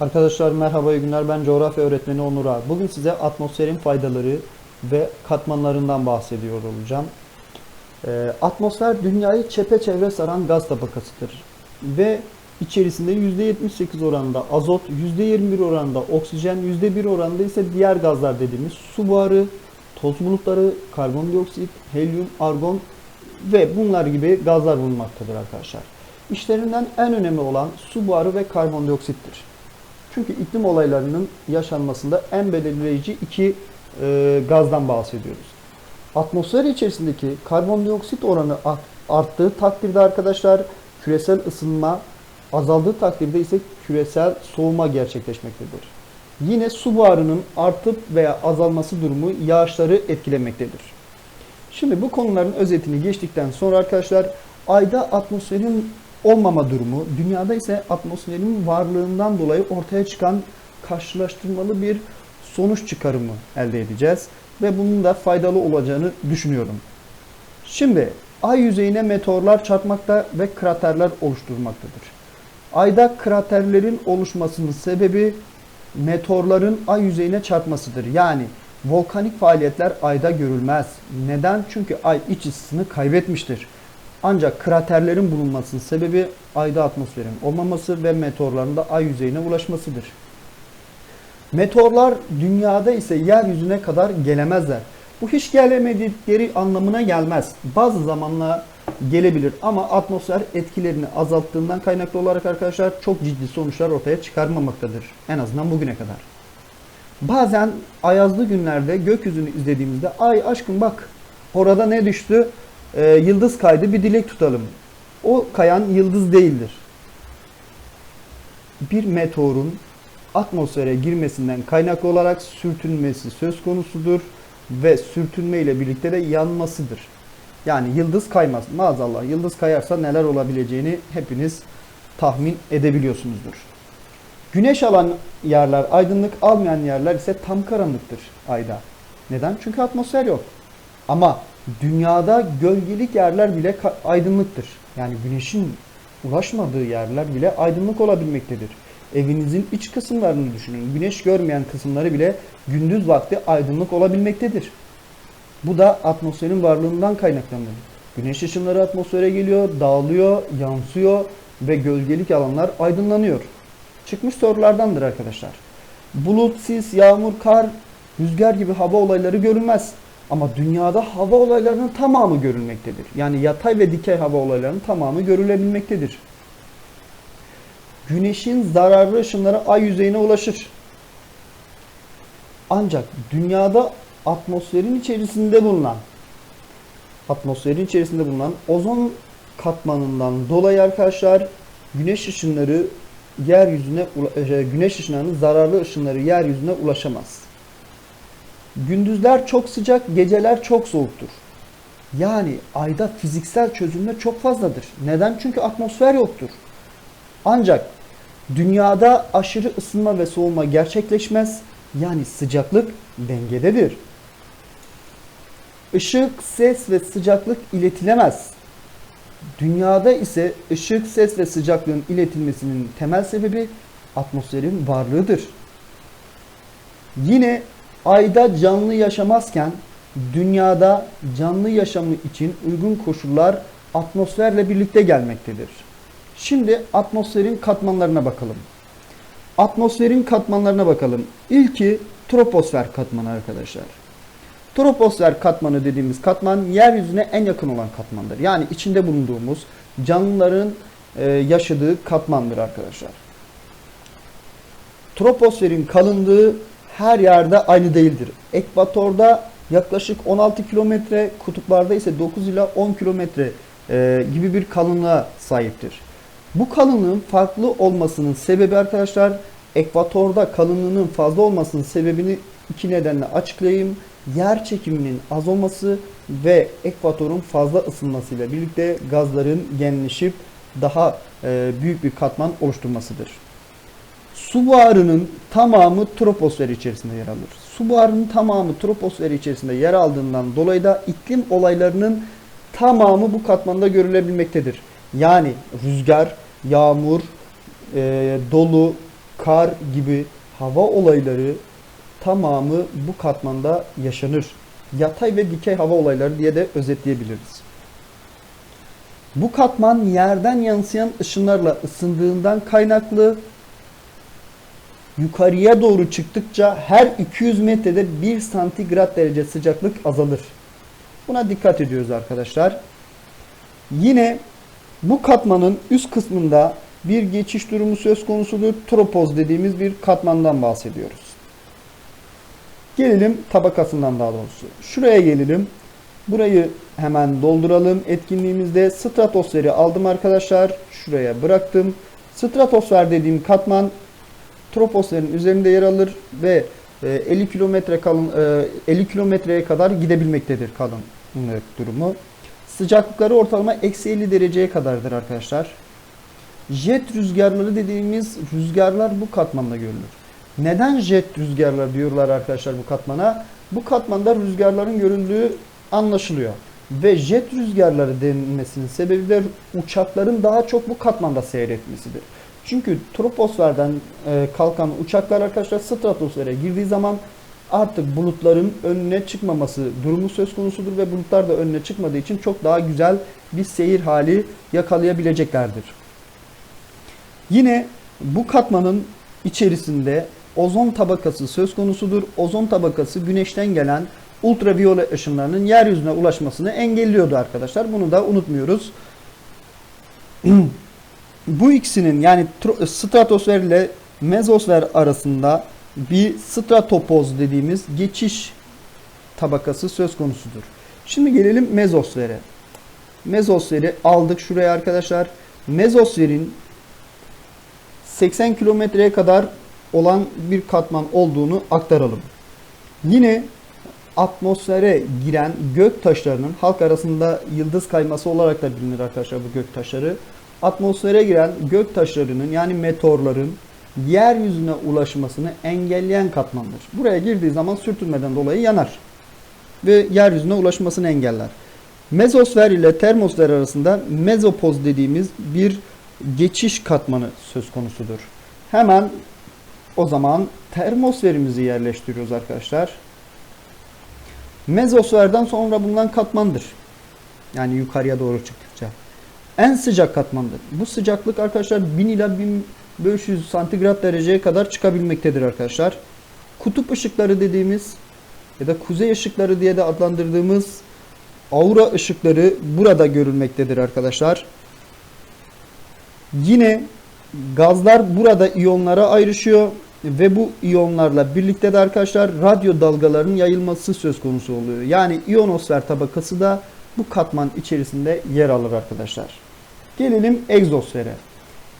Arkadaşlar merhaba iyi günler. Ben coğrafya öğretmeni Onur Ağa. Bugün size atmosferin faydaları ve katmanlarından bahsediyor olacağım. Ee, atmosfer dünyayı çepeçevre saran gaz tabakasıdır. Ve içerisinde %78 oranında azot, %21 oranında oksijen, %1 oranında ise diğer gazlar dediğimiz su buharı, toz bulutları, karbondioksit, helyum, argon ve bunlar gibi gazlar bulunmaktadır arkadaşlar. İşlerinden en önemli olan su buharı ve karbondioksittir. Çünkü iklim olaylarının yaşanmasında en belirleyici iki e, gazdan bahsediyoruz. Atmosfer içerisindeki karbondioksit oranı art- arttığı takdirde arkadaşlar küresel ısınma azaldığı takdirde ise küresel soğuma gerçekleşmektedir. Yine su buharının artıp veya azalması durumu yağışları etkilemektedir. Şimdi bu konuların özetini geçtikten sonra arkadaşlar ayda atmosferin olmama durumu, dünyada ise atmosferin varlığından dolayı ortaya çıkan karşılaştırmalı bir sonuç çıkarımı elde edeceğiz ve bunun da faydalı olacağını düşünüyorum. Şimdi ay yüzeyine meteorlar çarpmakta ve kraterler oluşturmaktadır. Ayda kraterlerin oluşmasının sebebi meteorların ay yüzeyine çarpmasıdır. Yani volkanik faaliyetler ayda görülmez. Neden? Çünkü ay iç ısısını kaybetmiştir. Ancak kraterlerin bulunmasının sebebi ayda atmosferin olmaması ve meteorların da ay yüzeyine ulaşmasıdır. Meteorlar dünyada ise yeryüzüne kadar gelemezler. Bu hiç gelemedikleri anlamına gelmez. Bazı zamanla gelebilir ama atmosfer etkilerini azalttığından kaynaklı olarak arkadaşlar çok ciddi sonuçlar ortaya çıkarmamaktadır. En azından bugüne kadar. Bazen ayazlı günlerde gökyüzünü izlediğimizde ay aşkım bak orada ne düştü? Ee, yıldız kaydı bir dilek tutalım. O kayan yıldız değildir. Bir meteorun atmosfere girmesinden kaynaklı olarak sürtünmesi söz konusudur ve sürtünme ile birlikte de yanmasıdır. Yani yıldız kaymaz. Maazallah yıldız kayarsa neler olabileceğini hepiniz tahmin edebiliyorsunuzdur. Güneş alan yerler aydınlık almayan yerler ise tam karanlıktır ayda. Neden? Çünkü atmosfer yok. Ama dünyada gölgelik yerler bile aydınlıktır. Yani güneşin ulaşmadığı yerler bile aydınlık olabilmektedir. Evinizin iç kısımlarını düşünün. Güneş görmeyen kısımları bile gündüz vakti aydınlık olabilmektedir. Bu da atmosferin varlığından kaynaklanır. Güneş ışınları atmosfere geliyor, dağılıyor, yansıyor ve gölgelik alanlar aydınlanıyor. Çıkmış sorulardandır arkadaşlar. Bulut, sis, yağmur, kar, rüzgar gibi hava olayları görülmez. Ama dünyada hava olaylarının tamamı görülmektedir. Yani yatay ve dikey hava olaylarının tamamı görülebilmektedir. Güneşin zararlı ışınları ay yüzeyine ulaşır. Ancak dünyada atmosferin içerisinde bulunan atmosferin içerisinde bulunan ozon katmanından dolayı arkadaşlar güneş ışınları yeryüzüne e, güneş ışınlarının zararlı ışınları yeryüzüne ulaşamaz. Gündüzler çok sıcak, geceler çok soğuktur. Yani ayda fiziksel çözülme çok fazladır. Neden? Çünkü atmosfer yoktur. Ancak dünyada aşırı ısınma ve soğuma gerçekleşmez. Yani sıcaklık dengededir. Işık, ses ve sıcaklık iletilemez. Dünyada ise ışık, ses ve sıcaklığın iletilmesinin temel sebebi atmosferin varlığıdır. Yine ayda canlı yaşamazken dünyada canlı yaşamı için uygun koşullar atmosferle birlikte gelmektedir. Şimdi atmosferin katmanlarına bakalım. Atmosferin katmanlarına bakalım. İlki troposfer katmanı arkadaşlar. Troposfer katmanı dediğimiz katman yeryüzüne en yakın olan katmandır. Yani içinde bulunduğumuz canlıların e, yaşadığı katmandır arkadaşlar. Troposferin kalınlığı her yerde aynı değildir. Ekvatorda yaklaşık 16 kilometre, kutuplarda ise 9 ila 10 kilometre e, gibi bir kalınlığa sahiptir. Bu kalınlığın farklı olmasının sebebi arkadaşlar ekvatorda kalınlığının fazla olmasının sebebini iki nedenle açıklayayım. Yer çekiminin az olması ve ekvatorun fazla ısınmasıyla birlikte gazların genleşip daha e, büyük bir katman oluşturmasıdır. Su buharının tamamı troposfer içerisinde yer alır. Su buharının tamamı troposfer içerisinde yer aldığından dolayı da iklim olaylarının tamamı bu katmanda görülebilmektedir. Yani rüzgar, yağmur, e, dolu, kar gibi hava olayları tamamı bu katmanda yaşanır. Yatay ve dikey hava olayları diye de özetleyebiliriz. Bu katman yerden yansıyan ışınlarla ısındığından kaynaklı yukarıya doğru çıktıkça her 200 metrede 1 santigrat derece sıcaklık azalır. Buna dikkat ediyoruz arkadaşlar. Yine bu katmanın üst kısmında bir geçiş durumu söz konusudur. Tropoz dediğimiz bir katmandan bahsediyoruz. Gelelim tabakasından daha doğrusu. Şuraya gelelim. Burayı hemen dolduralım. Etkinliğimizde stratosferi aldım arkadaşlar. Şuraya bıraktım. Stratosfer dediğim katman troposferin üzerinde yer alır ve e, 50 kilometre kalın e, 50 kilometreye kadar gidebilmektedir kalınlık durumu. Sıcaklıkları ortalama eksi 50 dereceye kadardır arkadaşlar. Jet rüzgarları dediğimiz rüzgarlar bu katmanda görülür. Neden jet rüzgarlar diyorlar arkadaşlar bu katmana? Bu katmanda rüzgarların görüldüğü anlaşılıyor. Ve jet rüzgarları denilmesinin sebebi de uçakların daha çok bu katmanda seyretmesidir. Çünkü troposferden e, kalkan uçaklar arkadaşlar stratosfere girdiği zaman artık bulutların önüne çıkmaması durumu söz konusudur ve bulutlar da önüne çıkmadığı için çok daha güzel bir seyir hali yakalayabileceklerdir. Yine bu katmanın içerisinde ozon tabakası söz konusudur. Ozon tabakası güneşten gelen ultraviyole ışınlarının yeryüzüne ulaşmasını engelliyordu arkadaşlar. Bunu da unutmuyoruz. Bu ikisinin yani stratosfer ile mezosfer arasında bir stratopoz dediğimiz geçiş tabakası söz konusudur. Şimdi gelelim mezosfere. Mezosferi aldık şuraya arkadaşlar. Mezosferin 80 kilometreye kadar olan bir katman olduğunu aktaralım. Yine atmosfere giren gök taşlarının halk arasında yıldız kayması olarak da bilinir arkadaşlar bu gök taşları. Atmosfere giren gök taşlarının yani meteorların yeryüzüne ulaşmasını engelleyen katmandır. Buraya girdiği zaman sürtünmeden dolayı yanar ve yeryüzüne ulaşmasını engeller. Mezosfer ile termosfer arasında mezopoz dediğimiz bir geçiş katmanı söz konusudur. Hemen o zaman termosferimizi yerleştiriyoruz arkadaşlar. Mezosferden sonra bulunan katmandır. Yani yukarıya doğru çıktıkça. En sıcak katmandır. Bu sıcaklık arkadaşlar 1000 ila 1500 santigrat dereceye kadar çıkabilmektedir arkadaşlar. Kutup ışıkları dediğimiz ya da kuzey ışıkları diye de adlandırdığımız aura ışıkları burada görülmektedir arkadaşlar. Yine gazlar burada iyonlara ayrışıyor ve bu iyonlarla birlikte de arkadaşlar radyo dalgalarının yayılması söz konusu oluyor. Yani iyonosfer tabakası da bu katman içerisinde yer alır arkadaşlar. Gelelim egzosfere.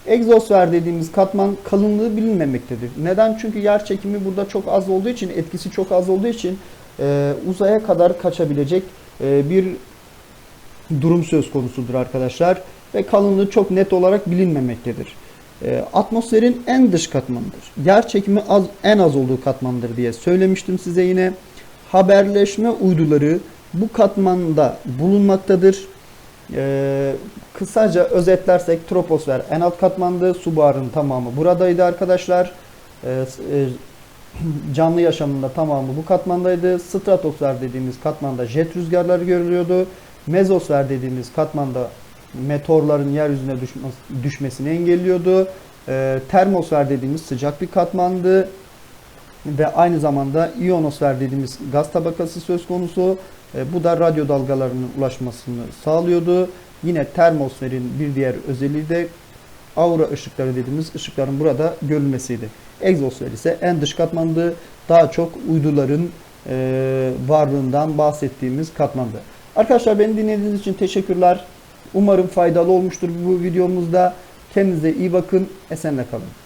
Egzosfer dediğimiz katman kalınlığı bilinmemektedir. Neden? Çünkü yer çekimi burada çok az olduğu için, etkisi çok az olduğu için e, uzaya kadar kaçabilecek e, bir durum söz konusudur arkadaşlar. Ve kalınlığı çok net olarak bilinmemektedir. E, atmosferin en dış katmanıdır. Yer çekimi az, en az olduğu katmandır diye söylemiştim size yine. Haberleşme uyduları bu katmanda bulunmaktadır. Ee, kısaca özetlersek troposfer en alt katmandı. Su buharının tamamı buradaydı arkadaşlar. Ee, e, canlı yaşamında tamamı bu katmandaydı. Stratosfer dediğimiz katmanda jet rüzgarları görülüyordu. Mezosfer dediğimiz katmanda meteorların yeryüzüne düşmesi, düşmesini engelliyordu. Ee, termosfer dediğimiz sıcak bir katmandı. Ve aynı zamanda iyonosfer dediğimiz gaz tabakası söz konusu. E, bu da radyo dalgalarının ulaşmasını sağlıyordu. Yine termosferin bir diğer özelliği de aura ışıkları dediğimiz ışıkların burada görülmesiydi. Egzosfer ise en dış katmandı. Daha çok uyduların e, varlığından bahsettiğimiz katmandı. Arkadaşlar beni dinlediğiniz için teşekkürler. Umarım faydalı olmuştur bu videomuzda. Kendinize iyi bakın. Esenle kalın.